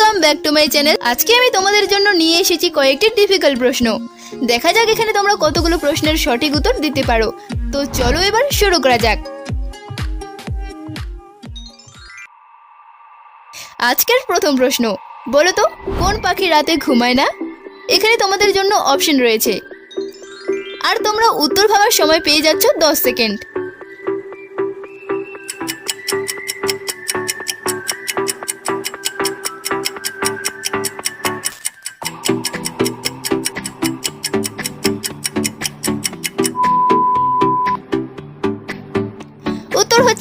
Back to my channel আজকে আমি তোমাদের জন্য নিয়ে এসেছি কয়েকটি ডিফিকাল্ট প্রশ্ন। দেখা যাক এখানে তোমরা কতগুলো প্রশ্নের সঠিক উত্তর দিতে পারো। তো চলো এবার শুরু করা যাক। আজকের প্রথম প্রশ্ন, বলো তো, কোন পাখি রাতে ঘুমায় না? এখানে তোমাদের জন্য অপশন রয়েছে। আর তোমরা উত্তর ভাবার সময় পেয়ে যাচ্ছ দশ সেকেন্ড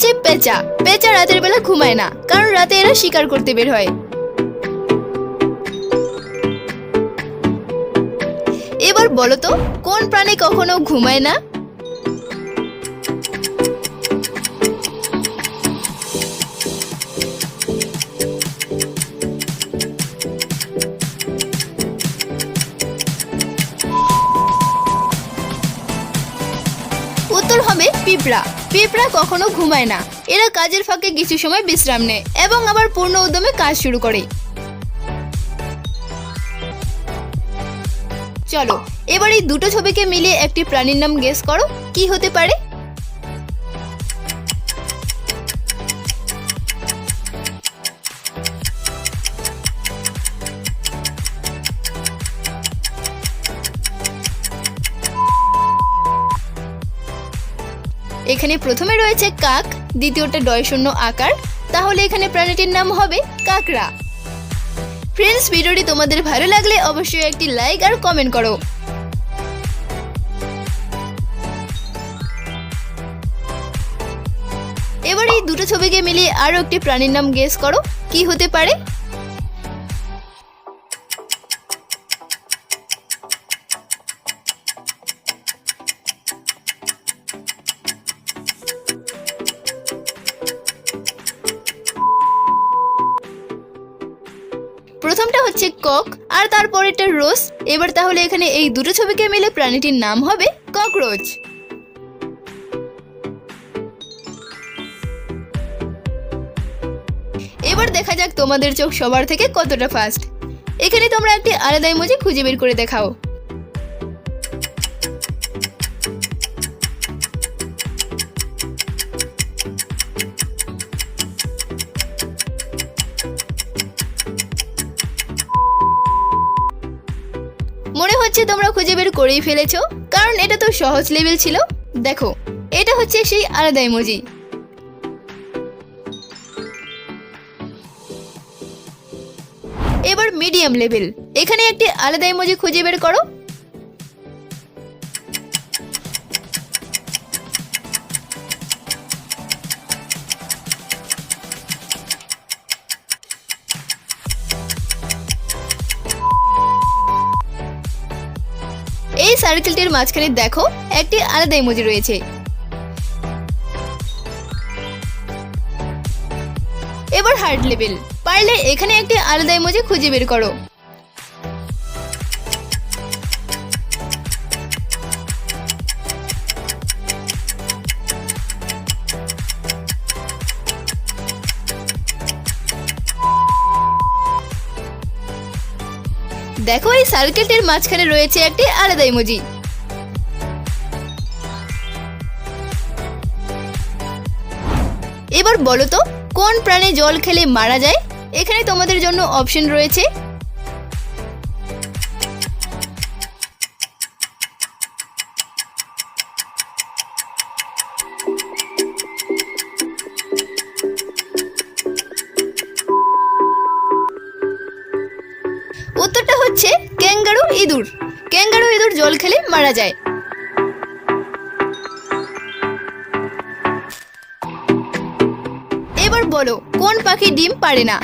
হচ্ছে পেঁচা। পেঁচা রাতের বেলা ঘুমায় না, কারণ রাতে এরা শিকার করতে বের হয়। এবার বলো তো, কোন প্রাণী কখনো ঘুমায় না? উত্তর হবে পিঁপড়া। পিঁপড়া কখনো ঘুমায় না। এরা কাজের ফাঁকে কিছু সময় বিশ্রাম নেয় এবং আবার পূর্ণ উদ্যমে কাজ শুরু করে। চলো, এবার এই দুটো ছবিকে মিলিয়ে একটি প্রাণীর নাম গেস করো। কি হতে পারে? এখানে প্রথমে রয়েছে কাক, দ্বিতীয়টা ডয় শূন্য আকার। তাহলে এখানে প্রাণীটির নাম হবে কাকড়া। ফ্রেন্ডস ভিডিওটি তোমাদের ভালো লাগলে অবশ্যই একটি লাইক আর কমেন্ট করো। এবার এই দুটো ছবিকে মিলিয়ে আরও একটি প্রাণীর নাম গেস করো। কি হতে পারে? প্রথমটা হচ্ছে কক, আর তারপরেরটা রোজ। এবার তাহলে এখানে এই দুটো ছবিকে মিলে প্রাণীটির নাম হবে ককরোচ। এবার দেখা যাক তোমাদের চোখ সবার থেকে কতটা ফাস্ট এখানে তোমরা একটি আলাদা ইমোজি খুঁজে বের করে দেখাও। হচ্ছে তোমরা খুঁজে বের করেই ফেলেছ, কারণ এটা তো সহজ লেভেল ছিল। দেখো, এটা হচ্ছে সেই আলাদা ইমোজি এবার মিডিয়াম লেভেল এখানে একটি আলাদা ইমোজি খুঁজে বের করো। সার্কেলটির মাঝখানে দেখো, একটি আলাদা ইমোজি রয়েছে। এবার হার্ড লেভেল পারলে এখানে একটি আলাদা ইমোজি খুঁজে বের করো। দেখো, এই সার্কেলটির মাঝখানে রয়েছে একটি আলাদা ইমোজি এবার বলো তো, কোন প্রাণী জল খেলে মারা যায়? এখানে তোমাদের জন্য অপশন রয়েছে ইঁদুর ক্যাঙ্গারু ইঁদুর জল খেলে মারা যায়। এবার বলো, কোন পাখি ডিম পারে না?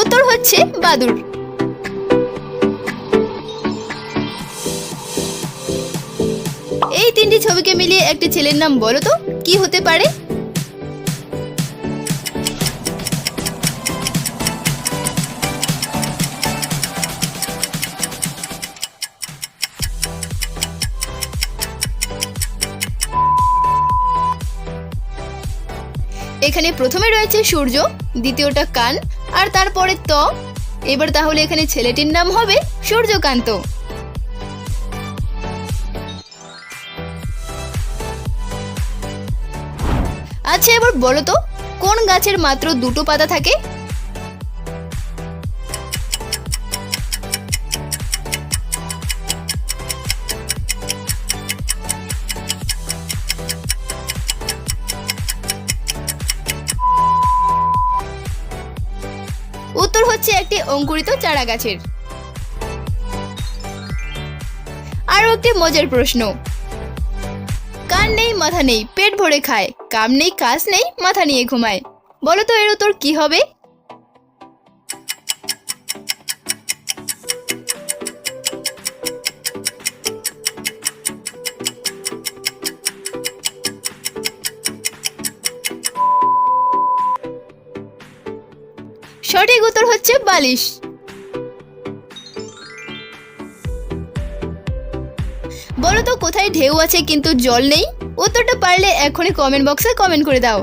উত্তর হচ্ছে বাদুর তিনটি ছবিকে মিলিয়ে একটি ছেলের নাম বলো তো, কি হতে পারে? এখানে প্রথমে রয়েছে সূর্য, দ্বিতীয়টা কান, আর তারপরে ত। এবার তাহলে এখানে ছেলেটির নাম হবে সূর্যকান্ত। এবার বলো তো, কোন গাছের মাত্র দুটো পাতা থাকে? উত্তর হচ্ছে একটি অঙ্কুরিত চারা গাছের আরও একটি মজার প্রশ্ন। কান নেই, মাথা নেই, পেট ভরে খায়, কাম নেই, কাজ নেই, মাথা নিয়ে ঘুমায়। বলো তো এর উত্তর কি হবে? সঠিক উত্তর হচ্ছে বালিশ। বলো তো, কোথায় ঢেউ আছে, কিন্তু জল নেই? উত্তরটা পারলে এখনই কমেন্ট বক্সে কমেন্ট করে দাও।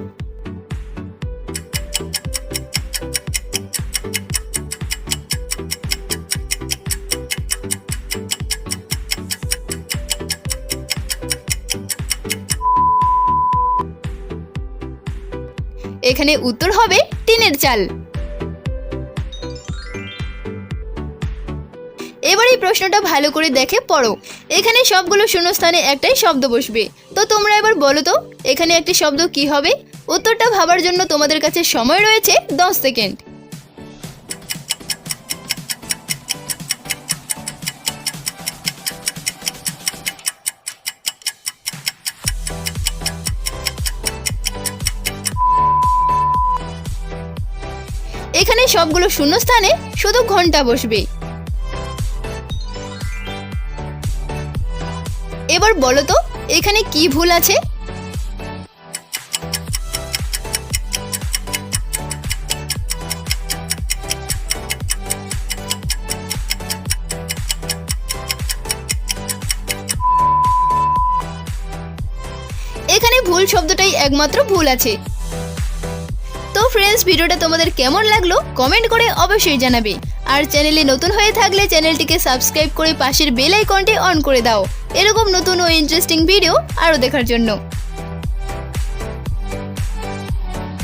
এখানে উত্তর হবে টিনের চাল। এবার এই প্রশ্নটা ভালো করে দেখে পড়ো। এখানে সবগুলো শূন্যস্থানে একটাই শব্দ বসবে। তো তোমরা এবার বলো তো, এখানে একটি শব্দ কি হবে? উত্তরটা ভাবার জন্য তোমাদের কাছে সময় রয়েছে দশ সেকেন্ড। এখানে সবগুলো শূন্যস্থানে শুধু ঘণ্টা বসবে। এবার বলো তো, এখানে কি ভুল আছে? এখানে ভুল শব্দটাই একমাত্র ভুল আছে। তো ফ্রেন্ডস ভিডিওটা তোমাদের কেমন লাগল কমেন্ট করে অবশ্যই জানাবে। আর চ্যানেলে নতুন হয়ে থাকলে চ্যানেলটিকে সাবস্ক্রাইব করে পাশের বেল আইকনটি অন করে দাও। এরকম নতুন ও ইন্টারেস্টিং ভিডিও আরও দেখার জন্য।